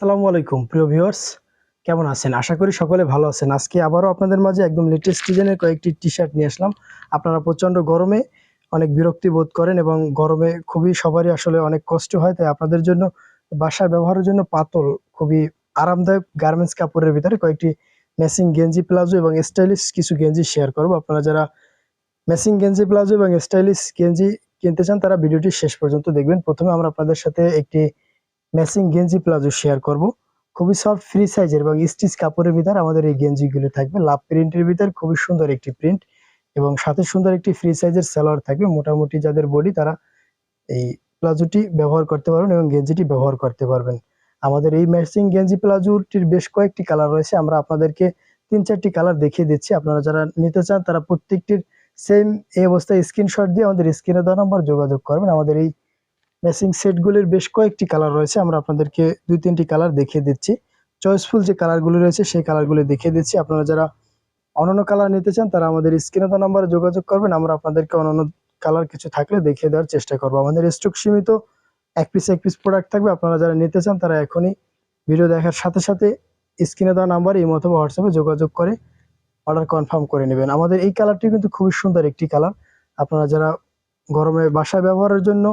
আসসালামু আলাইকুম, প্রিয় ভিউয়ার্স। কেমন আছেন? আশা করি সকলে ভালো আছেন। আজকে আবারও আপনাদের মাঝে একদম লেটেস্ট ডিজাইনের কয়েকটি টি শার্ট নিয়ে আসলাম। আপনারা প্রচণ্ড গরমে অনেক বিরক্তি বোধ করেন এবং গরমে খুবই সবারই আসলে অনেক কষ্ট হয়, তাই আপনাদের জন্য বাসায় ব্যবহারের জন্য পাতল, খুবই আরামদায়ক গার্মেন্টস কাপড়ের ভিতরে কয়েকটি ম্যাচিং গেঞ্জি প্লাজো এবং স্টাইলিশ কিছু গেঞ্জি শেয়ার করব। আপনারা যারা ম্যাচিং গেঞ্জি প্লাজো এবং স্টাইলিশ গেঞ্জি কিনতে চান, তারা ভিডিওটি শেষ পর্যন্ত দেখবেন। প্রথমে আমরা আপনাদের সাথে একটি ম্যাচিং গেঞ্জি প্লাজো শেয়ার করব। খুবই সফট ফ্রি সাইজের এবং স্টিচ কাপড়ের ভিতর আমাদের এই গেঞ্জিগুলো থাকবে। লাভ প্রিন্টের ভিতর খুবই সুন্দর একটি প্রিন্ট এবং সাথে সুন্দর একটি ফ্রি সাইজের সালোয়ার থাকবে। মোটামুটি যাদের বডি তারা এই প্লাজোটি ব্যবহার করতে পারবেন এবং গেঞ্জিটি ব্যবহার করতে পারবেন। আমাদের এই ম্যাচিং গেঞ্জি প্লাজোটির বেশ কয়েকটি কালার রয়েছে। আমরা আপনাদেরকে তিন চারটি কালার দেখিয়ে দিচ্ছি। আপনারা যারা নিতে চান তারা প্রত্যেকটির সেম এই অবস্থায় স্ক্রিনশট দিয়ে আমাদের স্ক্রিনে দেওয়া নাম্বার যোগাযোগ করবেন। আমাদের এই ম্যাচিং সেটগুলির বেশ কয়েকটি কালার রয়েছে, আমরা আপনাদেরকে দুই তিনটি কালার দেখিয়ে দিচ্ছি। চয়েসফুল যে কালারগুলো রয়েছে, সেই কালারগুলো দেখিয়ে দিচ্ছি। আপনারা যারা অন্যান্য কালার নিতে চান, তারা আমাদের স্ক্রিনে দেওয়া নাম্বারে যোগাযোগ করবেন। আমরা আপনাদেরকে অন্যান্য কালার কিছু থাকলে দেখিয়ে দেওয়ার চেষ্টা করব। আমাদের স্টক সীমিত, এক পিস এক পিস প্রোডাক্ট থাকবে। আপনারা যারা নিতে চান, তারা এখনই ভিডিও দেখার সাথে সাথে স্ক্রিনে দেওয়া নাম্বার এই অথবা হোয়াটসঅ্যাপে যোগাযোগ করে অর্ডার কনফার্ম করে নেবেন। আমাদের এই কালারটি কিন্তু খুবই সুন্দর একটি কালার আপনারা যারা গরমে বাসায় ব্যবহারের জন্য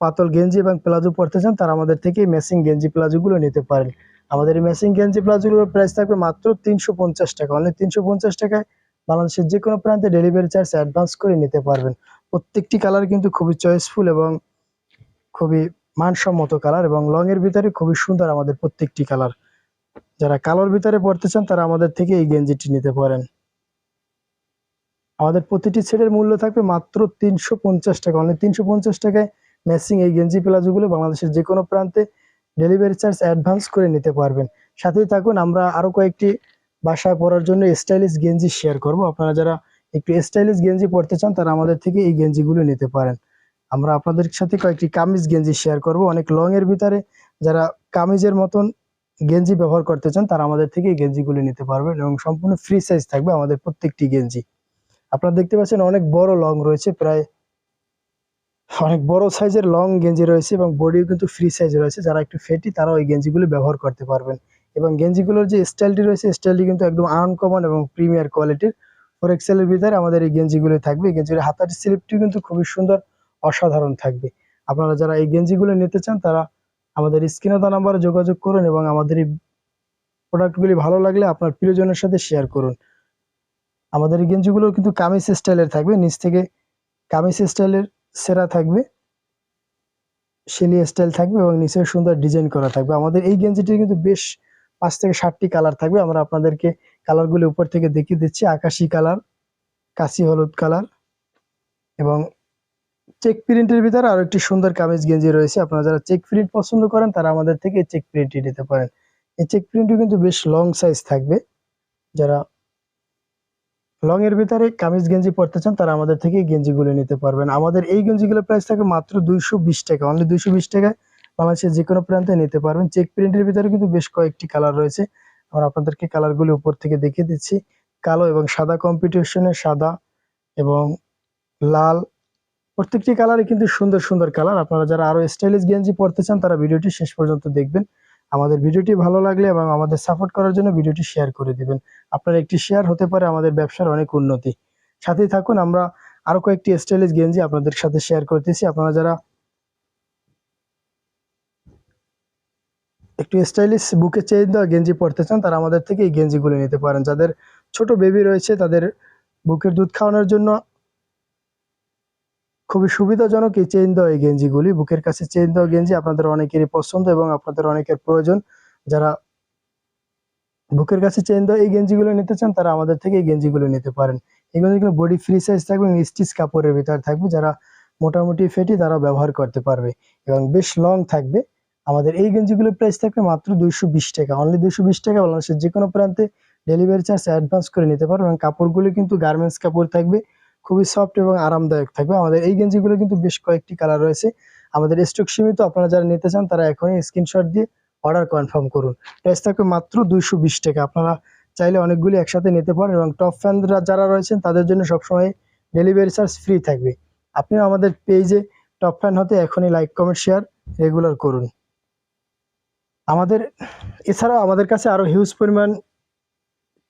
পাতল গেঞ্জি এবং প্লাজো পরতে চান, তারা আমাদের থেকে ম্যাচিং গেঞ্জি প্লাজোগুলো নিতে পারেন। আমাদের এই ম্যাচিং গেঞ্জি প্লাজোগুলোর প্রাইস থাকবে মাত্র তিনশো পঞ্চাশ টাকা। অনলি তিনশো পঞ্চাশ টাকায় বাংলাদেশের যে কোনো প্রান্তে ডেলিভারি চার্জ অ্যাডভান্স করে নিতে পারবেন। প্রত্যেকটি কালার কিন্তু খুবই চয়েসফুল এবং খুবই মানসম্মত কালার এবং লং এর ভিতরে খুবই সুন্দর আমাদের প্রত্যেকটি কালার যারা কালোর ভিতরে পড়তে চান, তারা আমাদের থেকে এই গেঞ্জিটি নিতে পারেন। আমাদের প্রতিটি সেটের মূল্য থাকবে মাত্র তিনশো পঞ্চাশ টাকা। অনলি তিনশো টাকায় ম্যাচিং এই গেঞ্জি প্লাজোগুলো বাংলাদেশের যে কোনো প্রান্তে ডেলিভারি চার্জ অ্যাডভান্স করে নিতে পারবেন। সাথেই থাকুন, আমরা আরও কয়েকটি বাসায় পরার জন্য স্টাইলিশ গেঞ্জি শেয়ার করব। আপনারা যারা একটু স্টাইলিশ গেঞ্জি পরতে চান, তারা আমাদের থেকে এই গেঞ্জিগুলো নিতে পারেন। আমরা আপনাদের সাথে কয়েকটি কামিজ গেঞ্জি শেয়ার করব। অনেক লং এর ভিতরে যারা কামিজের মতন গেঞ্জি ব্যবহার করতে চান, তারা আমাদের থেকে এই গেঞ্জিগুলো নিতে পারবেন এবং সম্পূর্ণ ফ্রি সাইজ থাকবে আমাদের প্রত্যেকটি গেঞ্জি। আপনারা দেখতে পাচ্ছেন অনেক বড় লং রয়েছে, প্রায় অনেক বড় সাইজের লং গেঞ্জি রয়েছে এবং বডিও কিন্তু ফ্রি সাইজ রয়েছে। যারা একটু ফেটি, তারাও ওই গেঞ্জিগুলো ব্যবহার করতে পারবেন। এবং গেঞ্জিগুলোর যে স্টাইলটি রয়েছে স্টাইলটি কিন্তু একদম আনকমন এবং প্রিমিয়ার কোয়ালিটির ফোর এক্সেলের ভিতরে আমাদের এই গেঞ্জিগুলো থাকবে। এই গেঞ্জির হাতার স্লিপটি কিন্তু খুবই সুন্দর, অসাধারণ থাকবে। আপনারা যারা এই গেঞ্জিগুলো নিতে চান, তারা আমাদের স্ক্রিনে দেওয়া নাম্বারে যোগাযোগ করুন এবং আমাদের এই প্রোডাক্টগুলি ভালো লাগলে আপনার প্রিয়জনের সাথে শেয়ার করুন। আমাদের এই গেঞ্জিগুলো কিন্তু কামিজ স্টাইলের থাকবে। নিচ থেকে কামিজ স্টাইলের সেরা থাকবে। শেলি স্টাইল থাকবে এবং নিচে সুন্দর ডিজাইন করা থাকবে। আমাদের এই গেঞ্জিটির কিন্তু বেশ পাঁচ থেকে ষাটটি কালার থাকবে। আমরা আপনাদেরকে কালারগুলি উপর থেকে দেখিয়ে দিচ্ছি। আকাশি কালার কাশি হলুদ কালার এবং চেক প্রিন্টের ভিতরে আরও একটি সুন্দর কামিজ গেঞ্জি রয়েছে। আপনারা যারা চেক প্রিন্ট পছন্দ করেন, তারা আমাদের থেকে চেক প্রিন্টটি নিতে পারেন। এই চেক প্রিন্টও কিন্তু বেশ লং সাইজ থাকবে। যারা লং এর ভিতরে কামিজ গেঞ্জি পরতে চান, তারা আমাদের থেকে গেঞ্জিগুলো নিতে পারবেন। আমাদের এই গেঞ্জিগুলোর প্রাইস থাকে মাত্র দুইশো বিশ টাকা অনলি দুইশো বিশ টাকায় বাংলাদেশের যে কোনো প্রান্তে নিতে পারবেন। চেক প্রিন্টের ভিতরে কিন্তু বেশ কয়েকটি কালার রয়েছে। আমরা আপনাদেরকে কালারগুলো উপর থেকে দেখিয়ে দিচ্ছি। কালো এবং সাদা কম্পিটিশনে সাদা এবং লাল, প্রত্যেকটি কালারই কিন্তু সুন্দর সুন্দর কালার আপনারা যারা আরও স্টাইলিশ গেঞ্জি পরতে চান, তারা ভিডিওটি শেষ পর্যন্ত দেখবেন। আমাদের ভিডিওটি ভালো লাগলে এবং আমাদের সাপোর্ট করার জন্য ভিডিওটি শেয়ার করে দিবেন। আপনার একটি শেয়ার হতে পারে আমাদের ব্যবসার অনেক উন্নতি। সাথেই থাকুন, আমরা আরও কয়েকটি স্টাইলিশ গেঞ্জি আপনাদের সাথে শেয়ার করতেছি। আপনারা যারা একটু স্টাইলিশ বুকে চেয়ে দেওয়া গেঞ্জি পরতে চান, তারা আমাদের থেকে এই গেঞ্জিগুলো নিতে পারেন। যাদের ছোট বেবি রয়েছে, তাদের বুকের দুধ খাওয়ানোর জন্য খুবই সুবিধাজনক এই চেইন দেওয়া এই গেঞ্জিগুলি। বুকের কাছে চেইন দেওয়া গেঞ্জি আপনাদের অনেকেরই পছন্দ এবং আপনাদের অনেকের প্রয়োজন। যারা বুকের কাছে চেইন দেওয়া এই গেঞ্জিগুলো নিতে চান, তারা আমাদের থেকে এই গেঞ্জিগুলো নিতে পারেন। এই গেঞ্জিগুলো বডি ফ্রি সাইজ থাকবে এবং স্টিচ কাপড়ের ভিতরে থাকবে। যারা মোটামুটি ফেটি, তারা ব্যবহার করতে পারবে এবং বেশ লং থাকবে। আমাদের এই গেঞ্জিগুলোর প্রাইস থাকবে মাত্র দুইশো বিশ টাকা। অনলি দুইশো বিশ টাকা বাংলাদেশের যে কোনো প্রান্তে ডেলিভারি চার্জ অ্যাডভান্স করে নিতে পারবে এবং কাপড়গুলো কিন্তু গার্মেন্টস কাপড় থাকবে। খুবই সফট এবং আরামদায়ক থাকবে। আমাদের এই গেঞ্জিগুলো কিন্তু বেশ কয়েকটি কালার রয়েছে। আমাদের স্টক সীমিত, আপনারা যারা নিতে চান তারা এখনই স্ক্রিনশট দিয়ে অর্ডার কনফার্ম করুন। প্রাইস থাকবে মাত্র দুইশো বিশ টাকা। আপনারা চাইলে অনেকগুলি একসাথে নিতে পারেন এবং টপ ফ্যানরা যারা রয়েছেন তাদের জন্য সবসময় ডেলিভারি চার্জ ফ্রি থাকবে। আপনিও আমাদের পেজে টপ ফ্যান হতে এখনই লাইক কমেন্ট শেয়ার রেগুলার করুন। আমাদের, এছাড়াও আমাদের কাছে আরও হিউজ পরিমাণ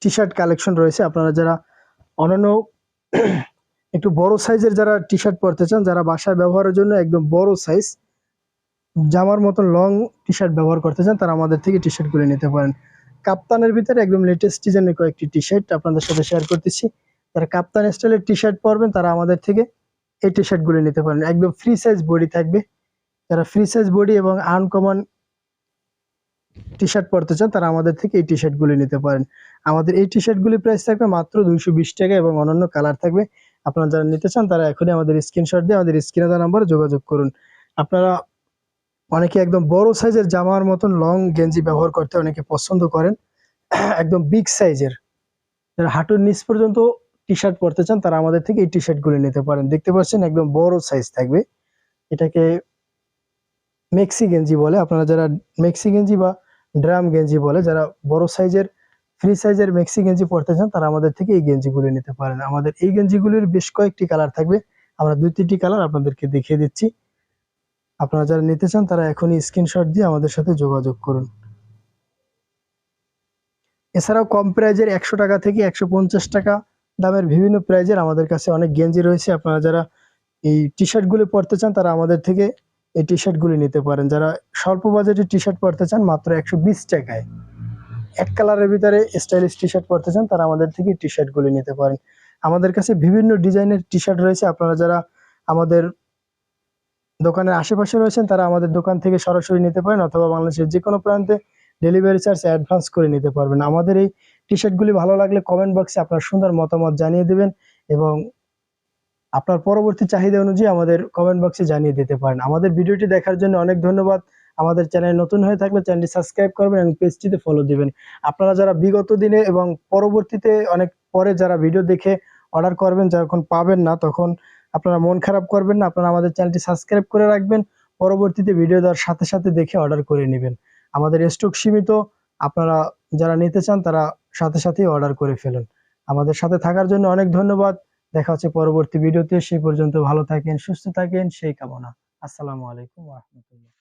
টি শার্ট কালেকশন রয়েছে। আপনারা যারা অন্যান্য একটু বড় সাইজের যারা টি শার্ট পরতে চান, যারা বাসায় ব্যবহারের জন্য একদম বড় সাইজ জামার মতন লং টি শার্ট ব্যবহার করতে চান, তারা আমাদের থেকে টি শার্টগুলো নিতে পারেন। কাপ্তানের ভিতরে একদম লেটেস্ট ডিজাইনের কয়েকটি টি শার্ট আপনাদের সাথে শেয়ার করতেছি। যারা কাপ্তান স্টাইলের টি শার্ট পরবেন, তারা আমাদের থেকে এই টি শার্টগুলো নিতে পারেন। একদম ফ্রি সাইজ বডি থাকবে। যারা ফ্রি সাইজ বডি এবং আনকমন টি শার্ট পরতে চান, তারা আমাদের থেকে এই টি শার্টগুলি নিতে পারেন। আমাদের এই টি শার্টগুলি প্রাইস থাকবে মাত্র দুইশো বিশ টাকা এবং অন্যান্য কালার থাকবে। আপনারা যারা নিতে চান, তারা এখনই আমাদের স্ক্রিনশট দিয়ে আমাদের স্ক্রিনে দেওয়া নাম্বারে যোগাযোগ করুন। আপনারা অনেকে একদম বড় সাইজের জামার মতন লং গেঞ্জি ব্যবহার করতে অনেকে পছন্দ করেন। একদম বিগ সাইজের। যারা হাঁটুর নিচ পর্যন্ত টি শার্ট পরতে চান, তারা আমাদের থেকে এই টি শার্টগুলি নিতে পারেন। দেখতে পাচ্ছেন একদম বড় সাইজ থাকবে। এটাকে মেক্সি গেঞ্জি বলে। আপনারা যারা মেক্সি গেঞ্জি বা ড্রাম গেঞ্জি বলে, যারা বড় সাইজের ফ্রি সাইজের মেক্সি গেঞ্জি পরতে চান, তারা আমাদের থেকে এই গেঞ্জিগুলি নিতে পারেন। আমাদের এই গেঞ্জিগুলির বেশ কয়েকটি কালার থাকবে। আমরা দুই, তিনটি কালার আপনাদেরকে দেখিয়ে দিচ্ছি। আপনারা যারা নিতে চান, তারা এখনই স্ক্রিনশট দিয়ে আমাদের সাথে যোগাযোগ করুন। এছাড়াও কম প্রাইজের একশো টাকা থেকে একশো পঞ্চাশ টাকা দামের বিভিন্ন প্রাইজের আমাদের কাছে অনেক গেঞ্জি রয়েছে। আপনারা যারা এই টি শার্টগুলি পরতে চান, তারা আমাদের থেকে এই টি শার্টগুলি নিতে পারেন। যারা স্বল্প বাজেটের টি শার্ট পরতে চান, মাত্র একশো বিশ টাকায়। এক কালারের ভিতরে স্টাইলিশ টি শার্ট পরতে চান তারা আমাদের থেকে টি শার্টগুলি নিতে পারেন। আমাদের কাছে বিভিন্ন ডিজাইনের টি শার্ট রয়েছে, আপনারা যারা আমাদের দোকানের আশেপাশে রয়েছেন, তারা আমাদের দোকান থেকে সরাসরি নিতে পারেন, অথবা বাংলাদেশের যে কোনো প্রান্তে ডেলিভারি চার্জ অ্যাডভান্স করে নিতে পারবেন। আমাদের এই টি শার্টগুলি ভালো লাগলে কমেন্ট বক্সে আপনার সুন্দর মতামত জানিয়ে দেবেন এবং আপনার পরবর্তী চাহিদা অনুযায়ী আমাদের কমেন্ট বক্সে জানিয়ে দিতে পারেন। আমাদের ভিডিওটি দেখার জন্য অনেক ধন্যবাদ। আমাদের চ্যানেল নতুন হয়ে থাকলে চ্যানেলটি সাবস্ক্রাইব করবেন এবং পেজটিতে ফলো দিবেন। আপনারা যারা বিগত দিনে এবং পরবর্তীতে অনেক পরে যারা ভিডিও দেখে অর্ডার করবেন যখন পাবেন না, তখন আপনারা মন খারাপ করবেন না। আপনারা আমাদের চ্যানেলটি সাবস্ক্রাইব করে রাখবেন, পরবর্তীতে ভিডিও দেওয়ার সাথে সাথে দেখে অর্ডার করে নেবেন। আমাদের স্টক সীমিত, আপনারা যারা নিতে চান তারা সাথে সাথেই অর্ডার করে ফেলুন। আমাদের সাথে থাকার জন্য অনেক ধন্যবাদ। দেখা হচ্ছে পরবর্তী ভিডিওতে সেই পর্যন্ত ভালো থাকেন, সুস্থ থাকেন, সেই কামনা। আসসালামু আলাইকুম রহমতুল্লাহ।